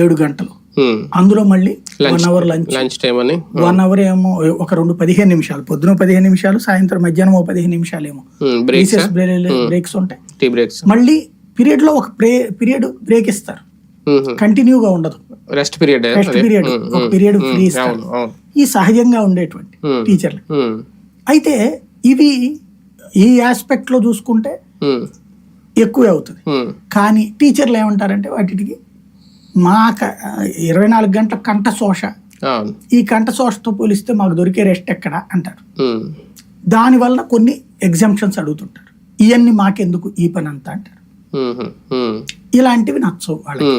ఏడు గంటలు. అందులో మళ్ళీ one hour lunch lunch time అని. వన్ అవర్ ఏమో ఒక రెండు పదిహేను నిమిషాలు. పొద్దున పదిహేను నిమిషాలు సాయంత్రం మధ్యాహ్నం ఓ పదిహేను నిమిషాలు ఏమో బ్రేక్స్ రీసెస్ బ్రేక్స్ ఉంటాయి. టీ బ్రేక్స్ మళ్ళీ పీరియడ్లో ఒక ప్రే పీరియడ్ బ్రేక్ ఇస్తారు. కంటిన్యూగా ఉండదు. రెస్ట్ పీరియడ్ నెక్స్ట్ పీరియడ్ ఒక పీరియడ్ ఫ్రీ ఈ సహజంగా ఉండేటువంటి. టీచర్లు. అయితే ఇవి ఈ ఆస్పెక్ట్లో చూసుకుంటే. ఎక్కువే అవుతుంది. కానీ టీచర్లు ఏమంటారంటే వాటికి మా ఇరవై నాలుగు గంటల కంట శోష ఈ కంట శోషతో పోలిస్తే మాకు దొరికే రెస్ట్ ఎక్కడ అంటారు ఉమ్. దానివల్ల కొన్ని ఎగ్జామ్షన్స్ అడుగుతుంటారు ఇవన్నీ మాకెందుకు ఈ పని అంతా అంటారు. ఇలాంటివి నచ్చవు వాళ్ళకి.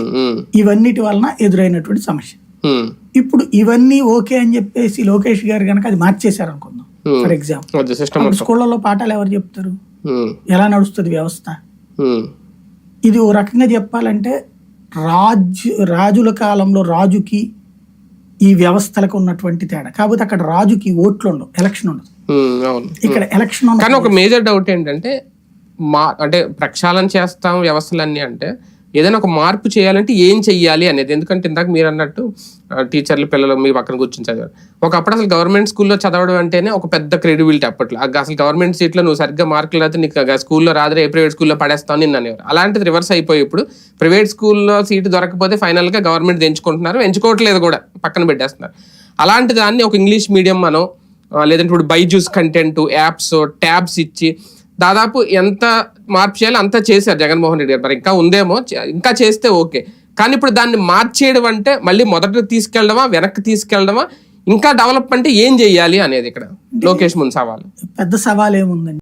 ఇవన్నిటి వలన ఎదురైనటువంటి సమస్య. ఇప్పుడు ఇవన్నీ ఓకే అని చెప్పేసి లోకేష్ గారు కనుక అది మార్చేశారు అనుకుందాం. ఫర్ ఎగ్జాంపుల్ స్కూళ్ళలో పాఠాలు ఎవరు చెప్తారు. ఎలా నడుస్తుంది వ్యవస్థ. ఇది ఓ రకంగా చెప్పాలంటే రాజు రాజుల కాలంలో రాజుకి ఈ వ్యవస్థలకు ఉన్నటువంటి తేడా. కాకపోతే అక్కడ రాజుకి ఓట్లు ఉండవు ఎలక్షన్ ఉండదు. ఇక్కడ ఎలక్షన్ కానీ ఒక మేజర్ డౌట్ ఏంటంటే మా అంటే ప్రక్షాళన చేస్తాం వ్యవస్థలన్నీ అంటే ఏదైనా ఒక మార్పు చేయాలంటే ఏం చెయ్యాలి అనేది. ఎందుకంటే ఇందాక మీరు అన్నట్టు టీచర్లు పిల్లలు మీ పక్కన కూర్చొని చదివారు ఒకప్పుడు అసలు గవర్నమెంట్ స్కూల్లో చదవడం అంటేనే ఒక పెద్ద క్రెడిబిలిటీ అప్పట్లో. అసలు గవర్నమెంట్ సీట్లో నువ్వు సరిగ్గా మార్కులు అయితే నీకు స్కూల్లో రాదురే ఏ ప్రైవేట్ స్కూల్లో పడేస్తావు నిన్ను అనేవారు. అలాంటిది రివర్స్ అయిపోయి ఇప్పుడు ప్రైవేట్ స్కూల్లో సీటు దొరకకపోతే ఫైనల్గా గవర్నమెంట్ ఎంచుకుంటున్నారు ఎంచుకోవట్లేదు కూడా పక్కన పెట్టేస్తున్నారు. అలాంటి దాన్ని ఒక ఇంగ్లీష్ మీడియం మనం లేదంటే ఇప్పుడు బైజూస్ కంటెంట్ యాప్స్ ట్యాబ్స్ ఇచ్చి దాదాపు ఎంత మార్పు చేయాలో అంతా చేశారు జగన్మోహన్ రెడ్డి గారు. మరి ఇంకా ఉందేమో ఇంకా చేస్తే ఓకే. కానీ ఇప్పుడు దాన్ని మార్చేయడం అంటే మళ్ళీ మొదట తీసుకెళ్ళడమా వెనక్కి తీసుకెళ్ళడమా ఇంకా డెవలప్ అంటే ఏం చెయ్యాలి అనేది ఇక్కడ. లోకేష్ ముందు సవాలు. పెద్ద సవాల్ ఏముందండి